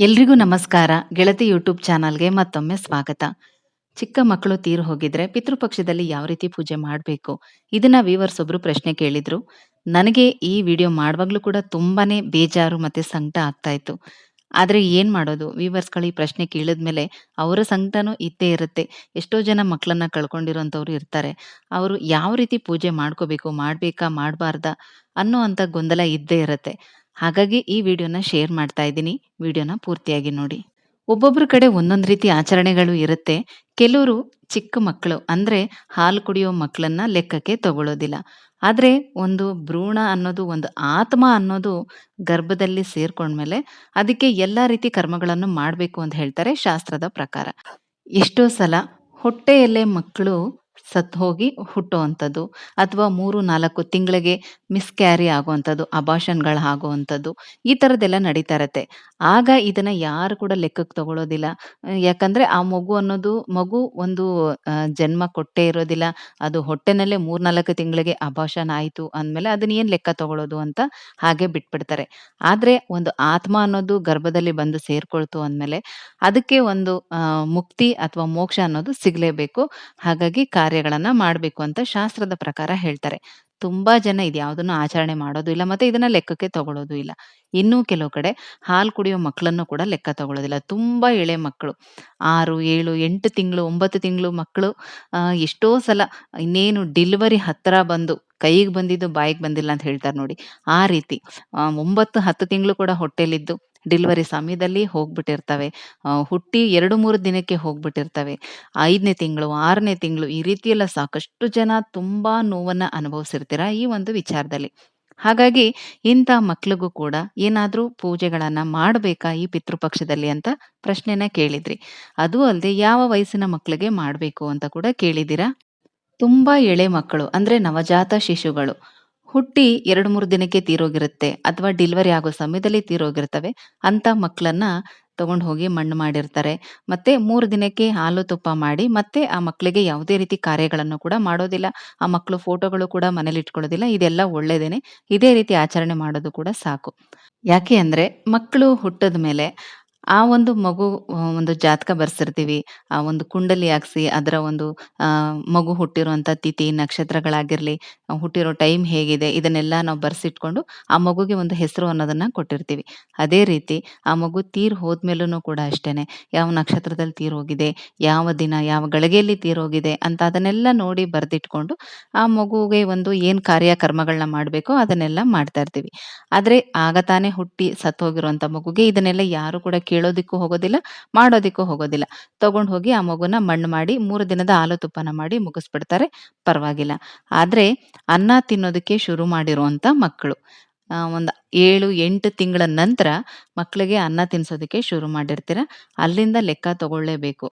ಎಲ್ರಿಗೂ ನಮಸ್ಕಾರ. ಗೆಳತಿ ಯೂಟ್ಯೂಬ್ ಚಾನಲ್ಗೆ ಮತ್ತೊಮ್ಮೆ ಸ್ವಾಗತ. ಚಿಕ್ಕ ಮಕ್ಕಳು ತೀರು ಹೋಗಿದ್ರೆ ಪಿತೃಪಕ್ಷದಲ್ಲಿ ಯಾವ ರೀತಿ ಪೂಜೆ ಮಾಡಬೇಕು? ಇದನ್ನ ವೀವರ್ಸ್ ಒಬ್ರು ಪ್ರಶ್ನೆ ಕೇಳಿದ್ರು. ನನಗೆ ಈ ವಿಡಿಯೋ ಮಾಡುವಾಗ್ಲೂ ಕೂಡ ತುಂಬಾನೇ ಬೇಜಾರು ಮತ್ತೆ ಸಂಕಟ ಆಗ್ತಾ ಇತ್ತು. ಆದ್ರೆ ಏನ್ ಮಾಡೋದು? ವೀವರ್ಸ್ಗಳು ಈ ಪ್ರಶ್ನೆ ಕೇಳಿದ್ಮೇಲೆ ಅವರ ಸಂಕಟನೂ ಇದ್ದೇ ಇರುತ್ತೆ. ಎಷ್ಟೋ ಜನ ಮಕ್ಕಳನ್ನ ಕಳ್ಕೊಂಡಿರೋಂಥವ್ರು ಇರ್ತಾರೆ. ಅವರು ಯಾವ ರೀತಿ ಪೂಜೆ ಮಾಡ್ಕೋಬೇಕು, ಮಾಡ್ಬೇಕಾ, ಮಾಡಬಾರ್ದಾ ಅನ್ನೋ ಅಂತ ಗೊಂದಲ ಇದ್ದೇ ಇರುತ್ತೆ. ಹಾಗಾಗಿ ಈ ವಿಡಿಯೋನ ಶೇರ್ ಮಾಡ್ತಾ ಇದ್ದೀನಿ. ವಿಡಿಯೋನ ಪೂರ್ತಿಯಾಗಿ ನೋಡಿ. ಒಬ್ಬೊಬ್ರ ಕಡೆ ಒಂದೊಂದು ರೀತಿ ಆಚರಣೆಗಳು ಇರುತ್ತೆ. ಕೆಲವರು ಚಿಕ್ಕ ಮಕ್ಕಳು ಅಂದ್ರೆ ಹಾಲು ಕುಡಿಯೋ ಮಕ್ಕಳನ್ನ ಲೆಕ್ಕಕ್ಕೆ ತಗೊಳ್ಳೋದಿಲ್ಲ ಆದ್ರೆ ಒಂದು ಭ್ರೂಣ ಅನ್ನೋದು, ಒಂದು ಆತ್ಮ ಅನ್ನೋದು ಗರ್ಭದಲ್ಲಿ ಸೇರ್ಕೊಂಡ್ಮೇಲೆ ಅದಕ್ಕೆ ಎಲ್ಲಾ ರೀತಿ ಕರ್ಮಗಳನ್ನು ಮಾಡಬೇಕು ಅಂತ ಹೇಳ್ತಾರೆ ಶಾಸ್ತ್ರದ ಪ್ರಕಾರ. ಎಷ್ಟೋ ಸಲ ಹೊಟ್ಟೆಯಲ್ಲೇ ಮಕ್ಕಳು ಸತ್ ಹೋಗಿ ಹುಟ್ಟುವಂಥದ್ದು ಅಥವಾ ಮೂರು, ನಾಲ್ಕು ತಿಂಗಳಿಗೆ ಮಿಸ್ಕ್ಯಾರಿ ಆಗುವಂಥದ್ದು ಅಬಾಷನ್ಗಳು ಆಗುವಂಥದ್ದು ಈ ಥರದ್ದೆಲ್ಲ ನಡೀತಾ ಇರತ್ತೆ. ಆಗ ಇದನ್ನ ಯಾರು ಕೂಡ ಲೆಕ್ಕಕ್ಕೆ ತಗೊಳ್ಳೋದಿಲ್ಲ ಯಾಕಂದ್ರೆ ಆ ಮಗು ಅನ್ನೋದು, ಮಗು ಒಂದು ಜನ್ಮ ಕೊಟ್ಟೇ ಇರೋದಿಲ್ಲ. ಅದು ಹೊಟ್ಟೆನಲ್ಲೇ ಮೂರ್ನಾಲ್ಕು ತಿಂಗಳಿಗೆ ಅಭಾಷಣ ಆಯಿತು ಅಂದಮೇಲೆ ಅದನ್ನ ಏನು ಲೆಕ್ಕ ತಗೊಳ್ಳೋದು ಅಂತ ಹಾಗೆ ಬಿಟ್ಬಿಡ್ತಾರೆ. ಆದ್ರೆ ಒಂದು ಆತ್ಮ ಅನ್ನೋದು ಗರ್ಭದಲ್ಲಿ ಬಂದು ಸೇರ್ಕೊಳ್ತು ಅಂದಮೇಲೆ ಅದಕ್ಕೆ ಒಂದು ಮುಕ್ತಿ ಅಥವಾ ಮೋಕ್ಷ ಅನ್ನೋದು ಸಿಗಲೇಬೇಕು. ಹಾಗಾಗಿ ಕಾರ್ಯಗಳನ್ನ ಮಾಡಬೇಕು ಅಂತ ಶಾಸ್ತ್ರದ ಪ್ರಕಾರ ಹೇಳ್ತಾರೆ. ತುಂಬಾ ಜನ ಇದ್ಯಾವುದನ್ನು ಆಚರಣೆ ಮಾಡೋದು ಇಲ್ಲ, ಮತ್ತೆ ಇದನ್ನ ಲೆಕ್ಕಕ್ಕೆ ತಗೊಳ್ಳೋದು ಇಲ್ಲ. ಇನ್ನೂ ಕೆಲವು ಕಡೆ ಹಾಲು ಕುಡಿಯೋ ಮಕ್ಕಳನ್ನು ಕೂಡ ಲೆಕ್ಕ ತಗೊಳ್ಳೋದಿಲ್ಲ ತುಂಬಾ ಎಳೆ ಮಕ್ಕಳು ಆರು, ಏಳು, ಎಂಟು ತಿಂಗಳು, ಒಂಬತ್ತು ತಿಂಗಳು ಮಕ್ಕಳು ಎಷ್ಟೋ ಸಲ ಇನ್ನೇನು ಡಿಲಿವರಿ ಹತ್ರ ಬಂದು ಕೈಗೆ ಬಂದಿದ್ದು ಬಾಯಿಗೆ ಬಂದಿಲ್ಲ ಅಂತ ಹೇಳ್ತಾರೆ ನೋಡಿ. ಆ ರೀತಿ ಒಂಬತ್ತು, ಹತ್ತು ತಿಂಗಳು ಕೂಡ ಹೊಟ್ಟೆಲಿದ್ದು ಡೆಲಿವರಿ ಸಮಯದಲ್ಲಿ ಹೋಗ್ಬಿಟ್ಟಿರ್ತವೆ. ಹುಟ್ಟಿ ಎರಡು ಮೂರು ದಿನಕ್ಕೆ ಹೋಗ್ಬಿಟ್ಟಿರ್ತವೆ. ಐದನೇ ತಿಂಗಳು, ಆರನೇ ತಿಂಗಳು ಈ ರೀತಿ ಎಲ್ಲ ಸಾಕಷ್ಟು ಜನ ತುಂಬಾ ನೋವನ್ನ ಅನುಭವಿಸಿರ್ತೀರ ಈ ಒಂದು ವಿಚಾರದಲ್ಲಿ. ಹಾಗಾಗಿ ಇಂಥ ಮಕ್ಳಿಗೂ ಕೂಡ ಏನಾದರೂ ಪೂಜೆಗಳನ್ನು ಮಾಡಬೇಕಾ ಈ ಪಿತೃಪಕ್ಷದಲ್ಲಿ ಅಂತ ಪ್ರಶ್ನೆನ ಕೇಳಿದ್ರಿ. ಅದು ಅಲ್ಲದೆ ಯಾವ ವಯಸ್ಸಿನ ಮಕ್ಕಳಿಗೆ ಮಾಡಬೇಕು ಅಂತ ಕೂಡ ಕೇಳಿದ್ದೀರಾ? ತುಂಬಾ ಎಳೆ ಮಕ್ಕಳು ಅಂದ್ರೆ ನವಜಾತ ಶಿಶುಗಳು. ಹುಟ್ಟಿ ಎರಡು ಮೂರು ದಿನಕ್ಕೆ ತೀರೋಗಿರುತ್ತೆ ಅಥವಾ ಡೆಲಿವರಿ ಆಗೋ ಸಮಯದಲ್ಲಿ ತೀರೋಗಿರ್ತವೆ, ಅಂತ ಮಕ್ಕಳನ್ನ ತಗೊಂಡು ಹೋಗಿ ಮಣ್ಣು ಮಾಡಿರ್ತಾರೆ. ಮತ್ತೆ ಮೂರು ದಿನಕ್ಕೆ ಹಾಲು ತುಪ್ಪ ಮಾಡಿ, ಮತ್ತೆ ಆ ಮಕ್ಕಳಿಗೆ ಯಾವುದೇ ರೀತಿ ಕಾರ್ಯಗಳನ್ನು ಕೂಡ ಮಾಡೋದಿಲ್ಲ. ಆ ಮಕ್ಕಳು ಫೋಟೋಗಳು ಕೂಡ ಮನೇಲಿ ಇಟ್ಕೊಳ್ಳೋದಿಲ್ಲ, ಇದೆಲ್ಲ ಒಳ್ಳೇದೇನೆ. ಇದೇ ರೀತಿ ಆಚರಣೆ ಮಾಡೋದು ಕೂಡ ಸಾಕು. ಯಾಕೆ ಅಂದ್ರೆ ಮಕ್ಕಳು ಹುಟ್ಟದ ಮೇಲೆ ಆ ಒಂದು ಮಗು ಒಂದು ಜಾತಕ ಬರ್ಸಿರ್ತೀವಿ. ಆ, ಒಂದು ಕುಂಡಲಿ ಹಾಕ್ಸಿ, ಅದರ ಒಂದು ಮಗು ಹುಟ್ಟಿರುವಂತ ತಿಥಿ, ನಕ್ಷತ್ರಗಳಾಗಿರ್ಲಿ, ಹುಟ್ಟಿರೋ ಟೈಮ್ ಹೇಗಿದೆ, ಇದನ್ನೆಲ್ಲ ನಾವು ಬರ್ಸಿಟ್ಕೊಂಡು ಆ ಮಗುಗೆ ಒಂದು ಹೆಸರು ಅನ್ನೋದನ್ನ ಕೊಟ್ಟಿರ್ತೀವಿ. ಅದೇ ರೀತಿ ಆ ಮಗು ತೀರ್ ಹೋದ್ಮೇಲೂ ಕೂಡ ಅಷ್ಟೇನೆ. ಯಾವ ನಕ್ಷತ್ರದಲ್ಲಿ ತೀರ್ ಹೋಗಿದೆ, ಯಾವ ದಿನ, ಯಾವ ಗಳಿಗೆಯಲ್ಲಿ ತೀರ್ ಹೋಗಿದೆ ಅಂತ ಅದನ್ನೆಲ್ಲ ನೋಡಿ ಬರ್ದಿಟ್ಕೊಂಡು ಆ ಮಗುಗೆ ಒಂದು ಏನ್ ಕಾರ್ಯ ಕರ್ಮಗಳನ್ನ ಮಾಡ್ಬೇಕು ಅದನ್ನೆಲ್ಲ ಮಾಡ್ತಾ ಇರ್ತೀವಿ. ಆದ್ರೆ ಆಗ ತಾನೇ ಹುಟ್ಟಿ ಸತ್ತೋಗಿರುವಂತ ಮಗುಗೆ ಇದನ್ನೆಲ್ಲ ಯಾರು ಕೂಡ ಕೇಳೋದಿಕ್ಕೂ ಹೋಗೋದಿಲ್ಲ, ಮಾಡೋದಿಕ್ಕೂ ಹೋಗೋದಿಲ್ಲ. ತಗೊಂಡು ಹೋಗಿ ಆ ಮಗುನ ಮಣ್ಣು ಮಾಡಿ ಮೂರು ದಿನದ ಹಾಲು ತುಪ್ಪನ ಮಾಡಿ ಮುಗಿಸ್ಬಿಡ್ತಾರೆ, ಪರವಾಗಿಲ್ಲ. ಆದ್ರೆ ಅನ್ನ ತಿನ್ನೋದಕ್ಕೆ ಶುರು ಮಾಡಿರುವಂತ ಮಕ್ಕಳು. ಒಂದ್ ಏಳು, ಎಂಟು ತಿಂಗಳ ನಂತರ ಮಕ್ಕಳಿಗೆ ಅನ್ನ ತಿನ್ಸೋದಕ್ಕೆ ಶುರು ಮಾಡಿರ್ತೀರ. ಅಲ್ಲಿಂದ ಲೆಕ್ಕ ತಗೊಳ್ಳೇಬೇಕು.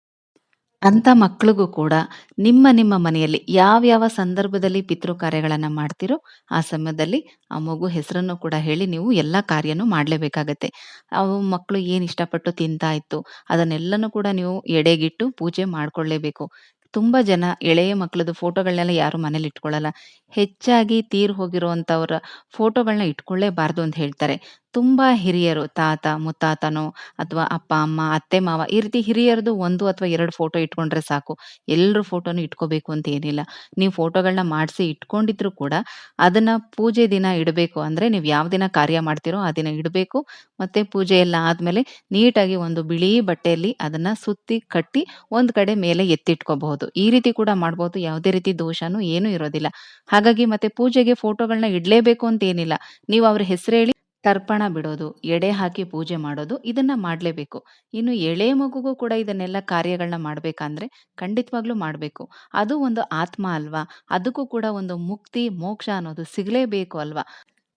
ಅಂತ ಮಕ್ಳಿಗೂ ಕೂಡ ನಿಮ್ಮ ನಿಮ್ಮ ಮನೆಯಲ್ಲಿ ಯಾವ್ಯಾವ ಸಂದರ್ಭದಲ್ಲಿ ಪಿತೃ ಕಾರ್ಯಗಳನ್ನು ಮಾಡ್ತೀರೋ ಆ ಸಮಯದಲ್ಲಿ ಆ ಮಗು ಹೆಸರನ್ನು ಕೂಡ ಹೇಳಿ ನೀವು ಎಲ್ಲ ಕಾರ್ಯನೂ ಮಾಡಲೇಬೇಕಾಗತ್ತೆ. ಅವು ಮಕ್ಕಳು ಏನು ಇಷ್ಟಪಟ್ಟು ತಿಂತಾ ಇತ್ತು ಅದನ್ನೆಲ್ಲನೂ ಕೂಡ ನೀವು ಎಡೆಗಿಟ್ಟು ಪೂಜೆ ಮಾಡ್ಕೊಳ್ಳೇಬೇಕು. ತುಂಬಾ ಜನ ಎಳೆಯ ಮಕ್ಕಳದು ಫೋಟೋಗಳನ್ನೆಲ್ಲ ಯಾರು ಮನೇಲಿ ಇಟ್ಕೊಳ್ಳಲ್ಲ. ಹೆಚ್ಚಾಗಿ ತೀರ್ ಹೋಗಿರುವಂಥವ್ರ ಫೋಟೋಗಳನ್ನ ಇಟ್ಕೊಳ್ಳೇಬಾರ್ದು ಅಂತ ಹೇಳ್ತಾರೆ. ತುಂಬಾ ಹಿರಿಯರು, ತಾತ, ಮುತ್ತಾತನೋ ಅಥವಾ ಅಪ್ಪ, ಅಮ್ಮ, ಅತ್ತೆ, ಮಾವ ಈ ರೀತಿ ಹಿರಿಯರದು ಒಂದು ಅಥವಾ ಎರಡು ಫೋಟೋ ಇಟ್ಕೊಂಡ್ರೆ ಸಾಕು. ಎಲ್ಲರೂ ಫೋಟೋನು ಇಟ್ಕೋಬೇಕು ಅಂತ ಏನಿಲ್ಲ. ನೀವು ಫೋಟೋಗಳನ್ನ ಮಾಡಿಸಿ ಇಟ್ಕೊಂಡಿದ್ರು ಕೂಡ ಅದನ್ನ ಪೂಜೆ ದಿನ ಇಡಬೇಕು ಅಂದ್ರೆ ನೀವು ಯಾವ ದಿನ ಕಾರ್ಯ ಮಾಡ್ತೀರೋ ಆ ದಿನ ಇಡಬೇಕು. ಮತ್ತೆ ಪೂಜೆ ಎಲ್ಲ ಆದ್ಮೇಲೆ ನೀಟಾಗಿ ಒಂದು ಬಿಳಿ ಬಟ್ಟೆಯಲ್ಲಿ ಅದನ್ನ ಸುತ್ತಿ ಕಟ್ಟಿ ಒಂದ್ ಕಡೆ ಮೇಲೆ ಎತ್ತಿಟ್ಕೋಬಹುದು. ಈ ರೀತಿ ಕೂಡ ಮಾಡಬಹುದು ಯಾವುದೇ ರೀತಿ ದೋಷನೂ ಏನು ಇರೋದಿಲ್ಲ. ಹಾಗಾಗಿ ಮತ್ತೆ ಪೂಜೆಗೆ ಫೋಟೋಗಳನ್ನ ಇಡ್ಲೇಬೇಕು ಅಂತ ಏನಿಲ್ಲ. ನೀವು ಅವ್ರ ಹೆಸರು ಹೇಳಿ ತರ್ಪಣ ಬಿಡೋದು, ಎಡೆ ಹಾಕಿ ಪೂಜೆ ಮಾಡೋದು, ಇದನ್ನ ಮಾಡಲೇಬೇಕು. ಇನ್ನು ಎಳೆ ಮಗುಗೂ ಕೂಡ ಇದನ್ನೆಲ್ಲ ಕಾರ್ಯಗಳನ್ನ ಮಾಡ್ಬೇಕಂದ್ರೆ ಖಂಡಿತವಾಗ್ಲೂ ಮಾಡಬೇಕು. ಅದು ಒಂದು ಆತ್ಮ ಅಲ್ವಾ? ಅದಕ್ಕೂ ಕೂಡ ಒಂದು ಮುಕ್ತಿ, ಮೋಕ್ಷ ಅನ್ನೋದು ಸಿಗಲೇಬೇಕು ಅಲ್ವಾ?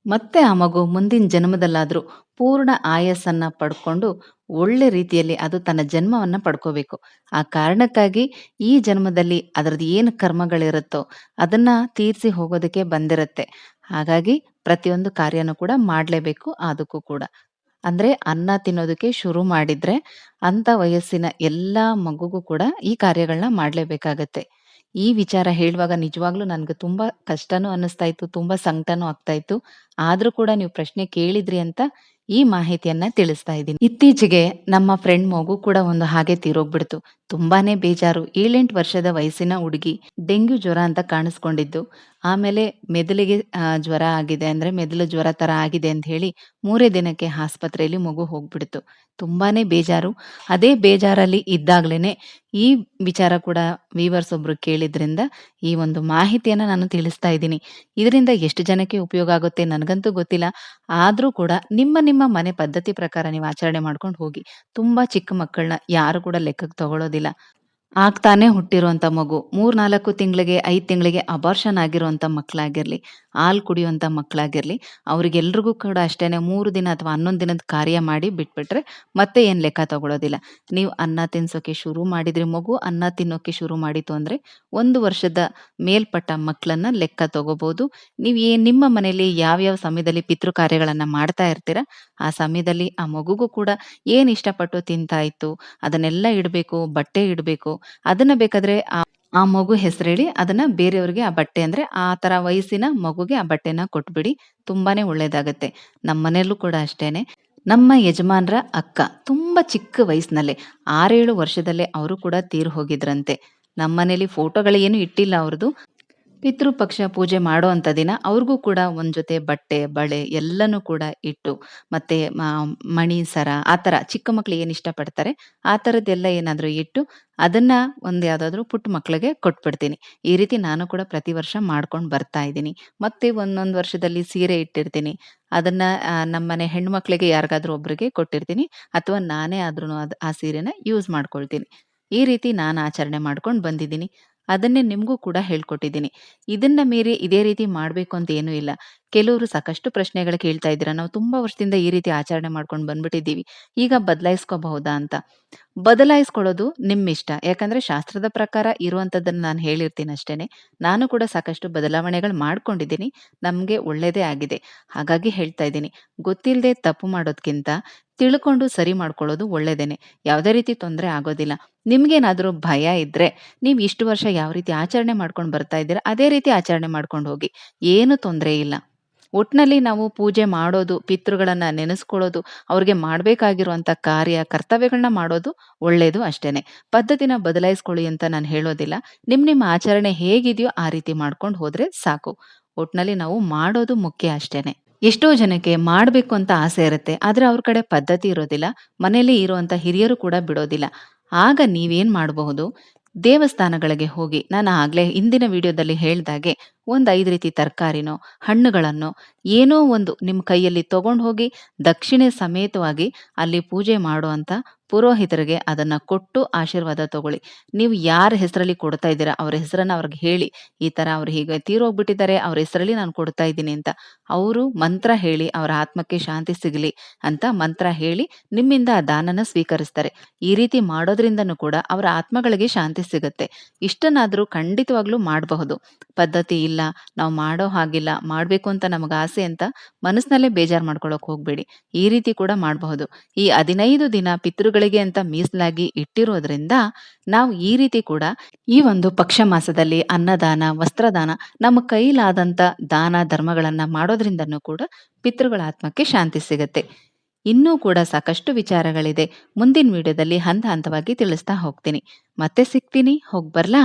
ಮತ್ತೆ ಆ ಮಗು ಮುಂದಿನ ಜನ್ಮದಲ್ಲಾದರೂ ಪೂರ್ಣ ಆಯಸ್ಸನ್ನ ಪಡ್ಕೊಂಡು ಒಳ್ಳೆ ರೀತಿಯಲ್ಲಿ ಅದು ತನ್ನ ಜನ್ಮವನ್ನ ಪಡ್ಕೋಬೇಕು. ಆ ಕಾರಣಕ್ಕಾಗಿ ಈ ಜನ್ಮದಲ್ಲಿ ಅದರದ್ದು ಏನು ಕರ್ಮಗಳಿರುತ್ತೋ ಅದನ್ನ ತೀರಿಸಿ ಹೋಗೋದಕ್ಕೆ ಬಂದಿರುತ್ತೆ. ಹಾಗಾಗಿ ಪ್ರತಿಯೊಂದು ಕಾರ್ಯನೂ ಕೂಡ ಮಾಡಲೇಬೇಕು ಅದಕ್ಕೂ ಕೂಡ ಅಂದ್ರೆ ಅನ್ನ ತಿನ್ನೋದಕ್ಕೆ ಶುರು ಮಾಡಿದ್ರೆ ಅಂತ ವಯಸ್ಸಿನ ಎಲ್ಲಾ ಮಗುಗೂ ಕೂಡ ಈ ಕಾರ್ಯಗಳನ್ನ ಮಾಡಲೇಬೇಕಾಗತ್ತೆ ಈ ವಿಚಾರ ಹೇಳುವಾಗ ನಿಜವಾಗ್ಲೂ ನನ್ಗೆ ತುಂಬಾ ಕಷ್ಟನೂ ಅನ್ನಿಸ್ತಾ ಇತ್ತು, ತುಂಬಾ ಸಂಕಟನೂ ಆಗ್ತಾ ಇತ್ತು. ಆದ್ರೂ ಕೂಡ ನೀವು ಪ್ರಶ್ನೆ ಕೇಳಿದ್ರಿ ಅಂತ ಈ ಮಾಹಿತಿಯನ್ನ ತಿಳಿಸ್ತಾ ಇದ್ದೀನಿ. ಇತ್ತೀಚೆಗೆ ನಮ್ಮ ಫ್ರೆಂಡ್ ಮಗು ಕೂಡ ಒಂದು ಹಾಗೆ ತೀರೋಗ್ಬಿಡ್ತು. ತುಂಬಾನೇ ಬೇಜಾರು. 7, 8 ವರ್ಷದ ವಯಸ್ಸಿನ ಹುಡುಗಿ. ಡೆಂಗ್ಯೂ ಜ್ವರ ಅಂತ ಕಾಣಿಸ್ಕೊಂಡಿದ್ದು. ಆಮೇಲೆ ಮೆದುಳಿಗೆ ಜ್ವರ ಆಗಿದೆ ಅಂದ್ರೆ ಮೆದುಳು ಜ್ವರ ತರ ಆಗಿದೆ ಅಂತ ಹೇಳಿ ಮೂರೇ ದಿನಕ್ಕೆ ಆಸ್ಪತ್ರೆಯಲ್ಲಿ ಮಗು ಹೋಗ್ಬಿಡ್ತು. ತುಂಬಾನೇ ಬೇಜಾರು. ಅದೇ ಬೇಜಾರಲ್ಲಿ ಇದ್ದಾಗ್ಲೇನೆ ಈ ವಿಚಾರ ಕೂಡ ವೀವರ್ಸ್ ಒಬ್ರು ಕೇಳಿದ್ರಿಂದ ಈ ಒಂದು ಮಾಹಿತಿಯನ್ನ ನಾನು ತಿಳಿಸ್ತಾ ಇದ್ದೀನಿ. ಇದರಿಂದ ಎಷ್ಟು ಜನಕ್ಕೆ ಉಪಯೋಗ ಆಗುತ್ತೆ ನನಗಂತೂ ಗೊತ್ತಿಲ್ಲ. ಆದ್ರೂ ಕೂಡ ನಿಮ್ಮ ನಿಮ್ಮ ಮನೆ ಪದ್ಧತಿ ಪ್ರಕಾರ ನೀವು ಆಚರಣೆ ಮಾಡ್ಕೊಂಡು ಹೋಗಿ. ತುಂಬಾ ಚಿಕ್ಕ ಮಕ್ಕಳನ್ನ ಯಾರು ಕೂಡ ಲೆಕ್ಕಕ್ಕೆ ತಗೊಳ್ಳೋದಿಲ್ಲ. ಆಗ್ತಾನೆ ಹುಟ್ಟಿರುವಂತ ಮಗು. 3, 4 ತಿಂಗಳಿಗೆ, ಐದು ತಿಂಗಳಿಗೆ ಅಬಾರ್ಷನ್ ಆಗಿರುವಂತ ಮಕ್ಕಳಾಗಿರ್ಲಿ, ಹಾಲು ಕುಡಿಯುವಂತ ಮಕ್ಕಳಾಗಿರಲಿ ಅವ್ರಿಗೆಲ್ರಿಗೂ ಕೂಡ ಅಷ್ಟೇನೆ ಮೂರು ದಿನ ಅಥವಾ 11 ದಿನದ ಕಾರ್ಯ ಮಾಡಿ ಬಿಟ್ಬಿಟ್ರೆ ಮತ್ತೆ ಏನು ಲೆಕ್ಕ ತಗೊಳ್ಳೋದಿಲ್ಲ. ನೀವು ಅನ್ನ ತಿನ್ಸೋಕೆ ಶುರು ಮಾಡಿದ್ರಿ ಮಗು ಅನ್ನ ತಿನ್ನೋಕೆ ಶುರು ಮಾಡಿತು ಅಂದ್ರೆ ಒಂದು ವರ್ಷದ ಮೇಲ್ಪಟ್ಟ ಮಕ್ಕಳನ್ನ ಲೆಕ್ಕ ತಗೋಬಹುದು. ನೀವು ಏನ್ ನಿಮ್ಮ ಮನೆಯಲ್ಲಿ ಯಾವ್ಯಾವ ಸಮಯದಲ್ಲಿ ಪಿತೃ ಕಾರ್ಯಗಳನ್ನ ಮಾಡ್ತಾ ಇರ್ತೀರ, ಆ ಸಮಯದಲ್ಲಿ ಆ ಮಗುಗೂ ಕೂಡ ಏನ್ ಇಷ್ಟಪಟ್ಟು ತಿಂತಾ ಇತ್ತು, ಅದನ್ನೆಲ್ಲ ಇಡಬೇಕು ಬಟ್ಟೆ ಇಡಬೇಕು ಅದನ್ನ ಬೇಕಾದ್ರೆ ಆ ಆ ಮಗು ಹೆಸರೇಳಿ ಅದನ್ನ ಬೇರೆಯವ್ರಿಗೆ ಆ ಬಟ್ಟೆ ಅಂದ್ರೆ ಆ ತರ ವಯಸ್ಸಿನ ಮಗುಗೆ ಆ ಬಟ್ಟೆನ ಕೊಟ್ಬಿಡಿ. ತುಂಬಾನೇ ಒಳ್ಳೇದಾಗತ್ತೆ. ಮನೆಯಲ್ಲೂ ಕೂಡ ಅಷ್ಟೇನೆ. ನಮ್ಮ ಯಜಮಾನ್ರ ಅಕ್ಕ ತುಂಬಾ ಚಿಕ್ಕ ವಯಸ್ಸಿನಲ್ಲೇ 6, 7 ವರ್ಷದಲ್ಲೇ ಅವರು ಕೂಡ ತೀರ್ ಹೋಗಿದ್ರಂತೆ. ನಮ್ಮನೇಲಿ ಫೋಟೋಗಳೇನು ಇಟ್ಟಿಲ್ಲ ಅವ್ರದ್ದು. ಪಿತೃಪಕ್ಷ ಪೂಜೆ ಮಾಡೋಂಥ ದಿನ ಅವ್ರಿಗೂ ಕೂಡ ಒಂದ್ ಜೊತೆ ಬಟ್ಟೆ, ಬಳೆ ಎಲ್ಲನೂ ಕೂಡ ಇಟ್ಟು ಮತ್ತೆ ಮಣಿ ಸರ ಆ ತರ ಚಿಕ್ಕ ಮಕ್ಳು ಏನ್ ಇಷ್ಟಪಡ್ತಾರೆ ಆ ತರದ್ದೆಲ್ಲ ಏನಾದ್ರು ಇಟ್ಟು ಅದನ್ನ ಒಂದ್ ಯಾವ್ದಾದ್ರು ಪುಟ್ಟ ಮಕ್ಳಿಗೆ ಕೊಟ್ಬಿಡ್ತೀನಿ. ಈ ರೀತಿ ನಾನು ಕೂಡ ಪ್ರತಿ ವರ್ಷ ಮಾಡ್ಕೊಂಡ್ ಬರ್ತಾ ಇದ್ದೀನಿ. ಮತ್ತೆ ಒಂದೊಂದ್ ವರ್ಷದಲ್ಲಿ ಸೀರೆ ಇಟ್ಟಿರ್ತೀನಿ. ಅದನ್ನ ನಮ್ಮನೆ ಹೆಣ್ಮಕ್ಳಿಗೆ ಯಾರಿಗಾದ್ರೂ ಒಬ್ರಿಗೆ ಕೊಟ್ಟಿರ್ತೀನಿ. ಅಥವಾ ನಾನೇ ಆದ್ರೂ ಅದ್ ಆ ಸೀರೆನ ಯೂಸ್ ಮಾಡ್ಕೊಳ್ತೀನಿ. ಈ ರೀತಿ ನಾನು ಆಚರಣೆ ಮಾಡ್ಕೊಂಡು ಬಂದಿದ್ದೀನಿ. ಅದನ್ನೇ ನಿಮಗೂ ಕೂಡ ಹೇಳ್ಕೊಟ್ಟಿದ್ದೀನಿ. ಇದನ್ನ ಮೀರಿ ಇದೇ ರೀತಿ ಮಾಡಬೇಕು ಅಂತ ಏನೂ ಇಲ್ಲ. ಕೆಲವರು ಸಾಕಷ್ಟು ಪ್ರಶ್ನೆಗಳು ಕೇಳ್ತಾ ಇದ್ದೀರಾ. ನಾವು ತುಂಬಾ ವರ್ಷದಿಂದ ಈ ರೀತಿ ಆಚರಣೆ ಮಾಡ್ಕೊಂಡು ಬಂದ್ಬಿಟ್ಟಿದ್ದೀವಿ. ಈಗ ಬದಲಾಯಿಸ್ಕೋಬಹುದಾ ಅಂತ. ಬದಲಾಯಿಸ್ಕೊಳ್ಳೋದು ನಿಮ್ಮ ಇಷ್ಟ ಯಾಕಂದ್ರೆ ಶಾಸ್ತ್ರದ ಪ್ರಕಾರ ಇರುವಂತದ್ದನ್ನ ನಾನು ಹೇಳಿರ್ತೀನಿ ಅಷ್ಟೇನೆ. ನಾನು ಕೂಡ ಸಾಕಷ್ಟು ಬದಲಾವಣೆಗಳು ಮಾಡ್ಕೊಂಡಿದ್ದೀನಿ. ನಮಗೆ ಒಳ್ಳೇದೇ ಆಗಿದೆ. ಹಾಗಾಗಿ ಹೇಳ್ತಾ ಇದ್ದೀನಿ. ಗೊತ್ತಿಲ್ಲದೆ ತಪ್ಪು ಮಾಡೋದ್ಕಿಂತ ತಿಳ್ಕೊಂಡು ಸರಿ ಮಾಡ್ಕೊಳ್ಳೋದು ಒಳ್ಳೇದೇನೆ. ಯಾವುದೇ ರೀತಿ ತೊಂದರೆ ಆಗೋದಿಲ್ಲ. ನಿಮ್ಗೇನಾದ್ರೂ ಭಯ ಇದ್ದರೆ ನೀವು ಇಷ್ಟು ವರ್ಷ ಯಾವ ರೀತಿ ಆಚರಣೆ ಮಾಡ್ಕೊಂಡು ಬರ್ತಾ ಇದ್ದೀರಾ ಅದೇ ರೀತಿ ಆಚರಣೆ ಮಾಡ್ಕೊಂಡು ಹೋಗಿ. ಏನು ತೊಂದರೆ ಇಲ್ಲ. ಒಟ್ನಲ್ಲಿ ನಾವು ಪೂಜೆ ಮಾಡೋದು, ಪಿತೃಗಳನ್ನು ನೆನೆಸ್ಕೊಳ್ಳೋದು, ಅವ್ರಿಗೆ ಮಾಡಬೇಕಾಗಿರುವಂಥ ಕಾರ್ಯ, ಕರ್ತವ್ಯಗಳನ್ನ ಮಾಡೋದು ಒಳ್ಳೇದು ಅಷ್ಟೇನೆ. ಪದ್ಧತಿನ ಬದಲಾಯಿಸ್ಕೊಳ್ಳಿ ಅಂತ ನಾನು ಹೇಳೋದಿಲ್ಲ. ನಿಮ್ಮ ನಿಮ್ಮ ಆಚರಣೆ ಹೇಗಿದೆಯೋ ಆ ರೀತಿ ಮಾಡ್ಕೊಂಡು ಹೋದರೆ ಸಾಕು. ಒಟ್ನಲ್ಲಿ ನಾವು ಮಾಡೋದು ಮುಖ್ಯ ಅಷ್ಟೇನೆ. ಎಷ್ಟೋ ಜನಕ್ಕೆ ಮಾಡಬೇಕು ಅಂತ ಆಸೆ ಇರುತ್ತೆ. ಆದರೆ ಅವ್ರ ಕಡೆ ಪದ್ಧತಿ ಇರೋದಿಲ್ಲ. ಮನೇಲಿ ಇರುವಂಥ ಹಿರಿಯರು ಕೂಡ ಬಿಡೋದಿಲ್ಲ. ಆಗ ನೀವೇನು ಮಾಡಬಹುದು, ದೇವಸ್ಥಾನಗಳಿಗೆ ಹೋಗಿ ನಾನು ಆಗಲೇ ಹಿಂದಿನ ವಿಡಿಯೋದಲ್ಲಿ ಹೇಳ್ದಾಗೆ ಒಂದ್ 5 ರೀತಿ ತರಕಾರಿನೋ, ಹಣ್ಣುಗಳನ್ನೋ ಏನೋ ಒಂದು ನಿಮ್ಮ ಕೈಯಲ್ಲಿ ತಗೊಂಡು ಹೋಗಿ ದಕ್ಷಿಣೆ ಸಮೇತವಾಗಿ ಅಲ್ಲಿ ಪೂಜೆ ಮಾಡುವಂಥ ಪುರೋಹಿತರಿಗೆ ಅದನ್ನ ಕೊಟ್ಟು ಆಶೀರ್ವಾದ ತಗೊಳ್ಳಿ. ನೀವು ಯಾರ ಹೆಸರಲ್ಲಿ ಕೊಡ್ತಾ ಇದ್ದೀರಾ ಅವ್ರ ಹೆಸರನ್ನ ಅವ್ರಿಗೆ ಹೇಳಿ. ಈ ತರ ಅವ್ರು ಹೀಗೆ ತೀರೋಗ್ಬಿಟ್ಟಿದ್ದಾರೆ. ಅವ್ರ ಹೆಸರಲ್ಲಿ ನಾನು ಕೊಡ್ತಾ ಇದ್ದೀನಿ ಅಂತ. ಅವರು ಮಂತ್ರ ಹೇಳಿ ಅವರ ಆತ್ಮಕ್ಕೆ ಶಾಂತಿ ಸಿಗಲಿ ಅಂತ ಮಂತ್ರ ಹೇಳಿ ನಿಮ್ಮಿಂದ ಆ ದಾನನ ಸ್ವೀಕರಿಸ್ತಾರೆ. ಈ ರೀತಿ ಮಾಡೋದ್ರಿಂದನೂ ಕೂಡ ಅವರ ಆತ್ಮಗಳಿಗೆ ಶಾಂತಿ ಸಿಗುತ್ತೆ ಇಷ್ಟನ್ನಾದರೂ ಖಂಡಿತವಾಗ್ಲೂ ಮಾಡಬಹುದು ಪದ್ಧತಿ ಇಲ್ಲ, ನಾವು ಮಾಡೋ ಹಾಗಿಲ್ಲ, ಮಾಡಬೇಕು ಅಂತ ನಮಗೆ ಆಸೆ ಅಂತ ಮನಸ್ಸಿನಲ್ಲೇ ಬೇಜಾರ್ ಮಾಡ್ಕೊಳಕ್ ಹೋಗ್ಬೇಡಿ. ಈ ರೀತಿ ಕೂಡ ಮಾಡಬಹುದು ಈ 15 ದಿನ ಪಿತೃಗಳಿಗೆ ಅಂತ ಮೀಸಲಾಗಿ ಇಟ್ಟಿರೋದ್ರಿಂದ ನಾವು ಈ ರೀತಿ ಕೂಡ ಈ ಒಂದು ಪಕ್ಷ ಮಾಸದಲ್ಲಿ ಅನ್ನದಾನ, ವಸ್ತ್ರದಾನ ನಮ್ಮ ಕೈಲಾದಂತ ದಾನ ಧರ್ಮಗಳನ್ನ ಮಾಡೋದ್ರಿಂದನೂ ಕೂಡ ಪಿತೃಗಳ ಆತ್ಮಕ್ಕೆ ಶಾಂತಿ ಸಿಗುತ್ತೆ ಇನ್ನೂ ಕೂಡ ಸಾಕಷ್ಟು ವಿಚಾರಗಳಿದೆ. ಮುಂದಿನ ವಿಡಿಯೋದಲ್ಲಿ ಹಂತ ಹಂತವಾಗಿ ತಿಳಿಸ್ತಾ ಹೋಗ್ತೀನಿ. ಮತ್ತೆ ಸಿಗ್ತೀನಿ. ಹೋಗ್ಬರ್ಲಾ?